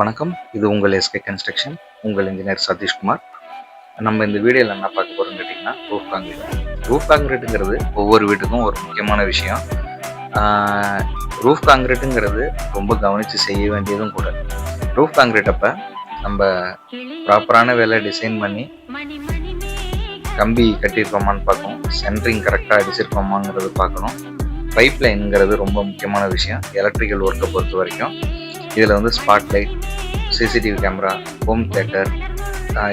வணக்கம். இது உங்கள் எஸ்கே கன்ஸ்ட்ரக்ஷன் உங்கள் இன்ஜினியர் சதீஷ்குமார். நம்ம இந்த வீடியோவில் என்ன பார்க்க போகிறோம்னு கேட்டிங்கன்னா ரூஃப் காங்கிரீட் ரூஃப் காங்கிரீட்டுங்கிறது ஒவ்வொரு வீட்டுக்கும் ஒரு முக்கியமான விஷயம். ரூஃப் காங்கிரீட்டுங்கிறது ரொம்ப கவனித்து செய்ய வேண்டியதும் கூட. ரூஃப் காங்கிரீட் அப்போ நம்ம ப்ராப்பரான வேலை டிசைன் பண்ணி கம்பி கட்டியிருக்கோமான்னு பார்க்கணும். சென்ட்ரிங் கரெக்டாக அடிச்சிருக்கோமாங்கிறது பார்க்கணும். பைப் லைனுங்கிறது ரொம்ப முக்கியமான விஷயம். எலக்ட்ரிக்கல் ஒர்க்கை பொறுத்த வரைக்கும். இதில் வந்து spotlight CCTV camera home theatre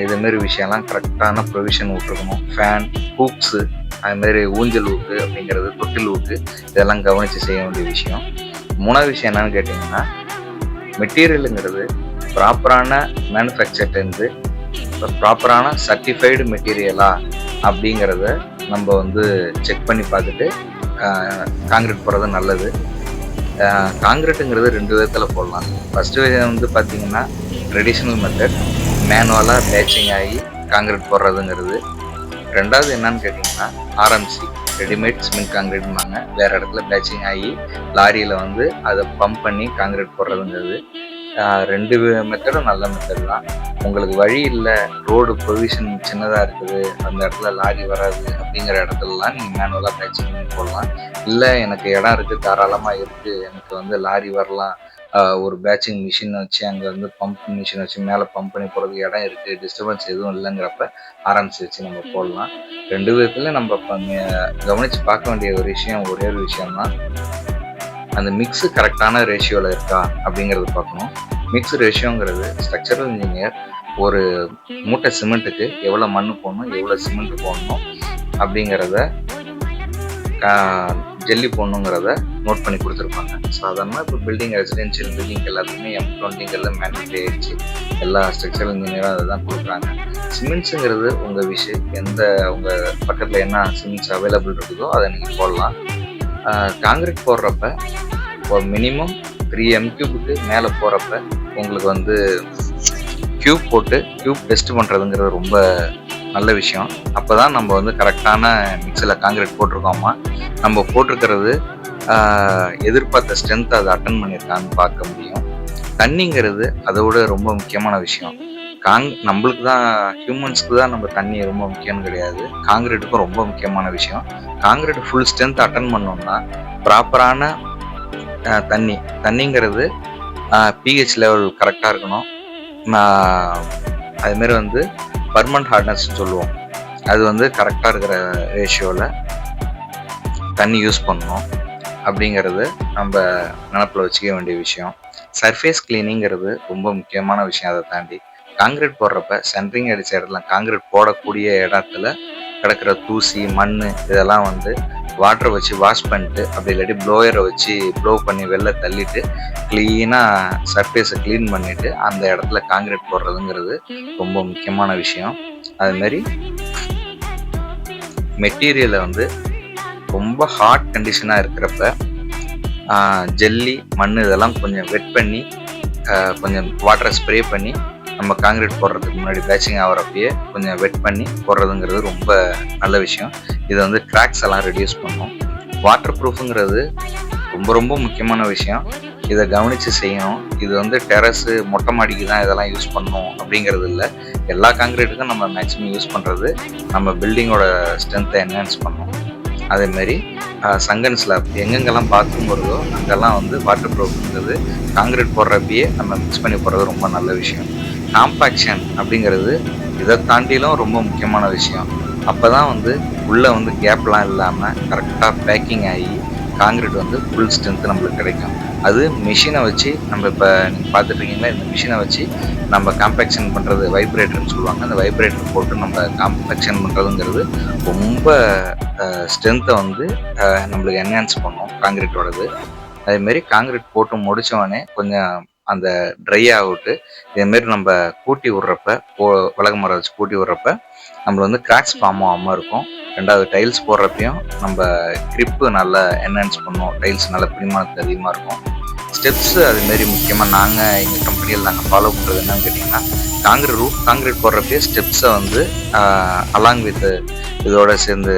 இதுமாரி விஷயம்லாம் கரெக்டான ப்ரொவிஷன் விட்ருக்கணும் ஃபேன் ஹூக்ஸு அதுமாரி ஊஞ்சல் ஊக்கு அப்படிங்கிறது தொட்டில் ஊக்கு இதெல்லாம் கவனித்து செய்ய வேண்டிய விஷயம். மூணாவது விஷயம் என்னன்னு கேட்டிங்கன்னா மெட்டீரியலுங்கிறது ப்ராப்பரான மேனுஃபேக்சர்லேருந்து ப்ராப்பரான சர்டிஃபைடு மெட்டீரியலா அப்படிங்கிறத நம்ம வந்து செக் பண்ணி பார்த்துட்டு காங்கிரீட் போடுறது நல்லது. காங்கிரீட்டுங்கிறது ரெண்டு விதத்தில் போடலாம். ஃபஸ்ட்டு வந்து பார்த்திங்கன்னா ட்ரெடிஷ்னல் மெத்தட் மேனுவலாக பேச்சிங் ஆகி காங்கிரீட் போடுறதுங்கிறது. ரெண்டாவது என்னன்னு கேட்டிங்கன்னா ஆர்எம்சி ரெடிமேட் சிமெண்ட் காங்கிரீட்மாங்க வேறு இடத்துல பேச்சிங் ஆகி லாரியில் வந்து அதை பம்ப் பண்ணி காங்கிரீட் போடுறதுங்கிறது. ரெண்டு மெத்தடும் நல்ல மெத்தட் தான். உங்களுக்கு வழி இல்லை ரோடு பொசிஷன் சின்னதாக இருக்குது அந்த இடத்துல லாரி வராது அப்படிங்கிற இடத்துலலாம் நீங்கள் மேனுவலாக பேச்சு பண்ணி போடலாம். இல்லை எனக்கு இடம் இருக்குது தாராளமாக இருக்குது எனக்கு வந்து லாரி வரலாம். ஒரு பேட்சிங் மிஷின் வச்சு அங்கே வந்து பம்ப் மிஷின் வச்சு மேலே பம்ப் பண்ணி போகிறதுக்கு இடம் இருக்குது டிஸ்டர்பன்ஸ் எதுவும் இல்லைங்கிறப்ப ஆரம்பிச்சு வச்சு நம்ம போடலாம். ரெண்டு விதத்துலையும் நம்ம கவனித்து பார்க்க வேண்டிய ஒரு விஷயம் ஒரே ஒரு விஷயம் தான் அந்த மிக்ஸு கரெக்டான ரேஷியோவில் இருக்கா அப்படிங்கிறது பார்க்கணும். மிக்ஸ் ரேஷியோங்கிறது ஸ்ட்ரக்சரல் இன்ஜினியர் ஒரு மூட்டை சிமெண்ட்டுக்கு எவ்வளோ மண் போடணும் எவ்வளோ சிமெண்ட் போடணும் அப்படிங்கிறத ஜெல்லி போடணுங்கிறத நோட் பண்ணி கொடுத்துருப்பாங்க. சாதாரணமாக இப்போ பில்டிங் ரெசிடென்ஷியல் பில்டிங் எல்லாத்துக்குமே எம் டுவெண்ட்டிங்கெல்லாம் மேண்டேட்ரி ஆயிடுச்சு. எல்லா ஸ்ட்ரக்சரல் இன்ஜினியரும் அதை தான் கொடுக்குறாங்க. சிமெண்ட்ஸுங்கிறது உங்கள் விஷயம் எந்த உங்கள் பக்கத்தில் என்ன சிமெண்ட்ஸ் அவைலபிள் இருக்குதோ அதை நீங்கள் போடலாம். காங்கிரீட் போடுறப்ப இப்போ மினிமம் த்ரீ எம் கியூபுக்கு மேலே போகிறப்ப உங்களுக்கு வந்து க்யூப் போட்டு க்யூப் டெஸ்ட் பண்ணுறதுங்கிறது ரொம்ப நல்ல விஷயம். அப்போ தான் நம்ம வந்து கரெக்டான மிக்சில் காங்கிரீட் போட்டிருக்கோமா நம்ம போட்டிருக்கிறது எதிர்பார்த்த ஸ்ட்ரென்த் அதை அட்டன் பண்ணியிருக்கான்னு பார்க்க முடியும். தண்ணிங்கிறது அதை விட ரொம்ப முக்கியமான விஷயம். காங் நம்மளுக்கு தான் ஹியூமன்ஸ்க்கு தான் நம்ம தண்ணி ரொம்ப முக்கியம்னு கிடையாது. காங்கிரீட்டுக்கும் ரொம்ப முக்கியமான விஷயம். காங்கிரீட் ஃபுல் ஸ்ட்ரென்த் அட்டன் பண்ணோம்னா ப்ராப்பரான தண்ணி. தண்ணிங்கிறது பிஹெச் லெவல் கரெக்டாக இருக்கணும். அதுமாரி வந்து பர்மனண்ட் ஹார்ட்னஸ்ன்னு சொல்லுவோம். அது வந்து கரெக்டாக இருக்கிற ரேஷியோவில் தண்ணி யூஸ் பண்ணணும். அப்படிங்கிறது நம்ம நினப்பில் வச்சுக்க வேண்டிய விஷயம். சர்ஃபேஸ் கிளீனிங்கிறது ரொம்ப முக்கியமான விஷயம் அதை தாண்டி. காங்கிரீட் போடுறப்ப சென்ட்ரிங் அடித்த இடத்துல காங்கிரீட் போடக்கூடிய இடத்துல கிடக்கிற தூசி மண் இதெல்லாம் வந்து வாட்டரை வச்சு வாஷ் பண்ணிட்டு அப்படி இல்லாட்டி ப்ளோயரை வச்சு ப்ளோ பண்ணி வெளில தள்ளிட்டு க்ளீனாக சர்ஃபேஸை க்ளீன் பண்ணிவிட்டு அந்த இடத்துல காங்கிரீட் போடுறதுங்கிறது ரொம்ப முக்கியமான விஷயம். அதுமாரி மெட்டீரியலை வந்து ரொம்ப ஹாட் கண்டிஷனாக இருக்கிறப்ப ஜெல்லி மண் இதெல்லாம் கொஞ்சம் வெட் பண்ணி கொஞ்சம் வாட்டரை ஸ்ப்ரே பண்ணி நம்ம காங்கிரீட் போடுறதுக்கு முன்னாடி பேச்சிங் ஆகிறப்பயே கொஞ்சம் வெட் பண்ணி போடுறதுங்கிறது ரொம்ப நல்ல விஷயம். இதை வந்து கிராக்ஸ் எல்லாம் ரெடியூஸ் பண்ணும். வாட்டர் ப்ரூஃபுங்கிறது ரொம்ப ரொம்ப முக்கியமான விஷயம். இதை கவனித்து செய்யணும். இது வந்து டெரஸு மொட்டை மாடிக்கு தான் இதெல்லாம் யூஸ் பண்ணணும் அப்படிங்கிறது இல்லை. எல்லா காங்கிரீட்டுக்கும் நம்ம மேக்ஸிமம் யூஸ் பண்ணுறது நம்ம பில்டிங்கோட ஸ்ட்ரென்த்தை என்ஹான்ஸ் பண்ணணும் அதேமாரி சங்கன் ஸ்லாப் எங்கெங்கெல்லாம் பாத்ரூம் வருதோ அங்கெல்லாம் வந்து வாட்டர் ப்ரூஃப்ங்கிறது காங்கிரீட் போடுறப்பயே நம்ம மிக்ஸ் பண்ணி போடுறது ரொம்ப நல்ல விஷயம். காம்பாக்ஷன் அப்படிங்கிறது இதை தாண்டிலும் ரொம்ப முக்கியமான விஷயம். அப்போ தான் வந்து உள்ளே வந்து கேப்லாம் இல்லாமல் கரெக்டாக பேக்கிங் ஆகி காங்கிரீட் வந்து ஃபுல் ஸ்ட்ரென்த்து நம்மளுக்கு கிடைக்கும். அது மிஷினை வச்சு நம்ம இப்போ நீங்கள் பார்த்துட்ருக்கீங்களா இந்த மிஷினை வச்சு நம்ம காம்பேக்ஷன் பண்ணுறது வைப்ரேட்டர்னு சொல்லுவாங்க. அந்த வைப்ரேட்டர் போட்டு நம்ம காம்பேக்ஷன் பண்ணுறதுங்கிறது ரொம்ப ஸ்ட்ரென்த்தை வந்து நம்மளுக்கு என்ஹான்ஸ் பண்ணும் காங்கிரீட்டோடது அதேமாரி காங்கிரீட் போட்டு முடித்தவொடனே கொஞ்சம் அந்த ட்ரை ஆகிட்டு இதேமாரி நம்ம கூட்டி விட்றப்ப போ விலகு மரம் வச்சு கூட்டி விட்றப்ப நம்மளுக்கு வந்து கிராக்ஸ் ஃபார்ம் ஆகாமல் இருக்கும். ரெண்டாவது டைல்ஸ் போடுறப்பையும் நம்ம கிரிப்பு நல்லா என்ஹான்ஸ் பண்ணும். டைல்ஸ் நல்ல பிடிமானத்துக்கு அதிகமாக இருக்கும். ஸ்டெப்ஸு அதுமாரி முக்கியமாக நாங்கள் எங்கள் கம்பெனியில் நாங்கள் ஃபாலோ பண்ணுறது என்னன்னு கேட்டிங்கன்னா காங்கிரீட் ரூஃப் காங்கிரீட் போடுறப்பே ஸ்டெப்ஸை வந்து அலாங் வித் இதோட சேர்ந்து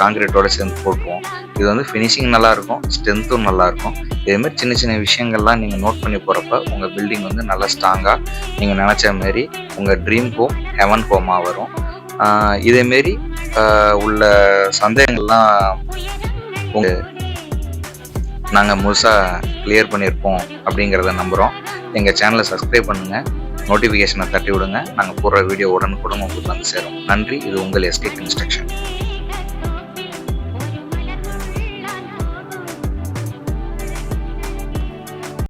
காங்கிரீட்டோட சேர்ந்து போட்டுருவோம். இது வந்து ஃபினிஷிங் நல்லாயிருக்கும் ஸ்ட்ரென்த்தும் நல்லாயிருக்கும். இதேமாரி சின்ன சின்ன விஷயங்கள்லாம் நீங்கள் நோட் பண்ணி போகிறப்ப உங்கள் பில்டிங் வந்து நல்லா ஸ்ட்ராங்காக நீங்கள் நினச்ச மாரி உங்கள் ட்ரீம் ஹோம் ஹெவன் ஹோமாக வரும். இதேமாரி உள்ள சந்தேகங்கள்லாம் உங்கள் நாங்கள் முழுசாக கிளியர் பண்ணியிருப்போம் அப்படிங்கிறத நம்புகிறோம் எங்கள் சேனலை சப்ஸ்கிரைப் பண்ணுங்கள் நோட்டிஃபிகேஷனை தட்டி விடுங்க நாங்கள் போடுற வீடியோ உடனுக்குடன் உங்களுக்கு வந்து சேரும். நன்றி. இது உங்கள் எஸ்கேப் இன்ஸ்ட்ரக்ஷன்